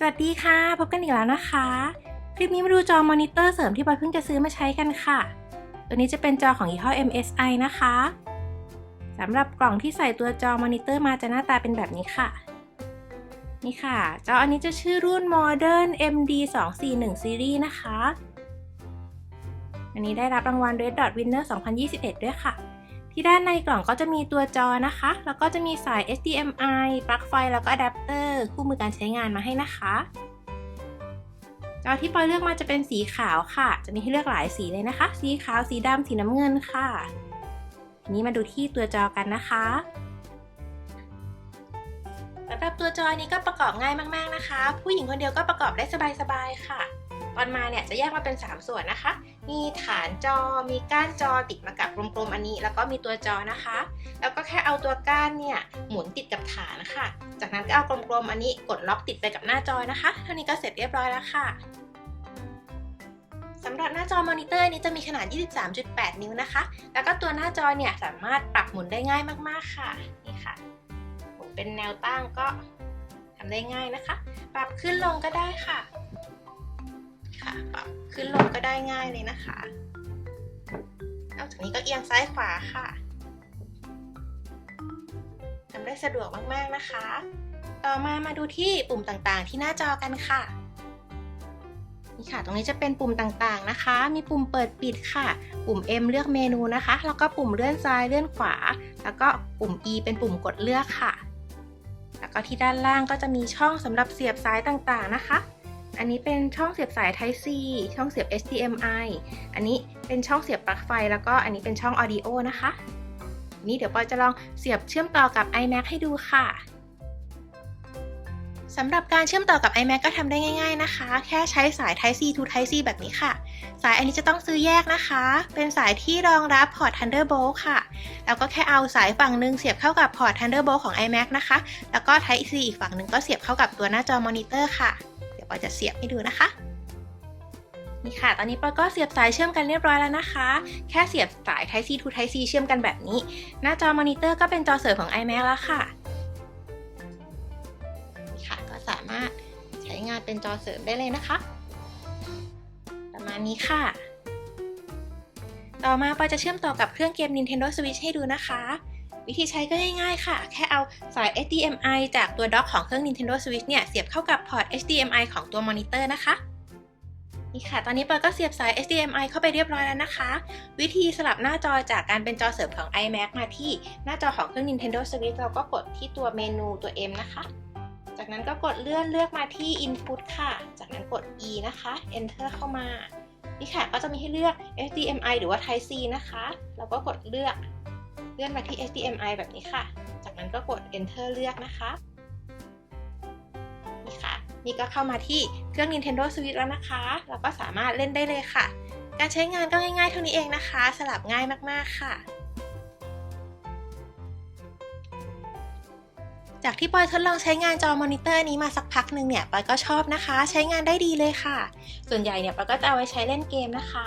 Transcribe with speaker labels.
Speaker 1: สวัสดีค่ะ พบกันอีกแล้วนะคะ คลิปนี้มาดูจอมอนิเตอร์เสริมที่ปอยเพิ่งจะซื้อมาใช้กันค่ะ ตัวนี้จะเป็นจอของยี่ห้อ MSI นะคะสำหรับกล่องที่ใส่ตัวจอมอนิเตอร์มาจะหน้าตาเป็นแบบนี้ค่ะ นี่ค่ะ จออันนี้จะชื่อรุ่น Modern MD 2 4 1 Series นะคะ อันนี้ได้รับรางวัล Red Dot Winner 2021 ด้วยค่ะ ที่ด้านในกล่องก็จะมีตัวจอนะคะ แล้วก็จะมีสาย HDMI ปลั๊กไฟ แล้วก็อะแดปเตอร์ คู่มือการใช้งานมาให้นะคะ จอที่ปอยเลือกมาจะเป็นสีขาวค่ะ จะมีให้เลือกหลายสีเลยนะคะ สีขาว สีดำ สีน้ำเงินค่ะ ทีนี้มาดูที่ตัวจอกันนะคะสำหรับตัวจอนี้ก็ประกอบง่ายมาก ๆนะคะ ผู้หญิงคนเดียวก็ประกอบได้สบายๆค่ะ ตอนมาเนี่ยจะแยกมาเป็น 3 ส่วนนะคะ มีฐานจอ มีก้านจอติดมากับกลมๆอันนี้ แล้วก็มีตัวจอนะคะ แล้วก็แค่เอาตัวก้านเนี่ยหมุนติดกับฐานนะคะจากนั้นก็เอากลมๆอันนี้กดล็อกติดไปกับหน้าจอนะคะ เท่านี้ก็เสร็จเรียบร้อยแล้วค่ะสำหรับหน้าจอมอนิเตอร์นี้จะมีขนาด 23.8 นิ้วนะคะ แล้วก็ตัวหน้าจอเนี่ยสามารถปรับหมุนได้ง่ายมากๆค่ะ นี่ค่ะ หมุนเป็นแนวตั้งก็ทำได้ง่ายนะคะ ปรับขึ้นลงก็ได้ค่ะ ค่ะ ปรับขึ้นลงก็ได้ง่ายเลยนะคะนอกจากนี้ก็เอียงซ้ายขวาค่ะทำได้สะดวกมากๆนะคะ ต่อมามาดูที่ปุ่มต่างๆ ที่หน้าจอกันค่ะนี่ค่ะ ตรงนี้จะเป็นปุ่มต่างๆนะคะ มีปุ่มเปิดปิดค่ะ ปุ่ม M เลือกเมนูนะคะ แล้วก็ปุ่มเลื่อนซ้ายเลื่อนขวา แล้วก็ปุ่ม E เป็นปุ่มกดเลือกค่ะ แล้วก็ที่ด้านล่างก็จะมีช่องสำหรับเสียบสายต่างๆนะคะ อันนี้เป็นช่องเสียบสาย Type C ช่องเสียบ HDMI อันนี้เป็นช่องเสียบปลั๊กไฟ แล้วก็อันนี้เป็นช่อง Audio นะคะ นี่เดี๋ยวปอยจะลองเสียบเชื่อมต่อกับ iMac ให้ดูค่ะสำหรับการเชื่อมต่อกับ iMac ก็ทำได้ง่าย ๆนะคะ แค่ใช้สาย Type C to Type C แบบนี้ค่ะ สายอันนี้จะต้องซื้อแยกนะคะ เป็นสายที่รองรับพอร์ต Thunderbolt ค่ะ แล้วก็แค่เอาสายฝั่งหนึ่งเสียบเข้ากับพอร์ต Thunderbolt ของ iMac นะคะ แล้วก็ Type C อีกฝั่งหนึ่งก็เสียบเข้ากับตัวหน้าจอมอนิเตอร์ค่ะ ปอยจะเสียบให้ดูนะคะนี่ค่ะ ตอนนี้ปอยก็เสียบสายเชื่อมกันเรียบร้อยแล้วนะคะ แค่เสียบสาย Type C to Type C เชื่อมกันแบบนี้ หน้าจอมอนิเตอร์ก็เป็นจอเสริมของ iMac แล้วค่ะนี่ค่ะ ก็สามารถใช้งานเป็นจอเสริมได้เลยนะคะ ประมาณนี้ค่ะ ต่อมาปอยจะเชื่อมต่อกับเครื่องเกม Nintendo Switch ให้ดูนะคะ วิธีใช้ก็ง่ายๆค่ะ แค่เอาสาย HDMI จากตัวด็อกของเครื่อง Nintendo Switch เนี่ย เสียบเข้ากับพอร์ต HDMI ของตัวมอนิเตอร์นะคะนี่ค่ะ ตอนนี้ปอยก็เสียบสาย HDMI เข้าไปเรียบร้อยแล้วนะคะ วิธีสลับหน้าจอจากการเป็นจอเสริมของ iMac มาที่หน้าจอของเครื่อง Nintendo Switch เราก็กดที่ตัวเมนูตัว M นะคะ จากนั้นก็กดเลื่อนเลือกมาที่ Input ค่ะ จากนั้นกด E นะคะ Enter เข้ามา นี่ค่ะ ก็จะมีให้เลือก HDMI หรือว่า Type C นะคะ แล้วก็กดเลือก เลื่อนมาที่ HDMI แบบนี้ค่ะ จากนั้นก็กด Enter เลือกนะคะ นี่ค่ะ นี่ก็เข้ามาที่เครื่อง Nintendo Switch แล้วนะคะแล้วก็สามารถเล่นได้เลยค่ะ การใช้งานก็ง่ายๆเท่านี้เองนะคะ สลับง่ายมากๆค่ะจากที่ปอยทดลองใช้งานจอมอนิเตอร์นี้มาสักพักหนึ่งเนี่ยปอยก็ชอบนะคะ ใช้งานได้ดีเลยค่ะ ส่วนใหญ่เนี่ยปอยก็จะเอาไว้ใช้เล่นเกมนะคะ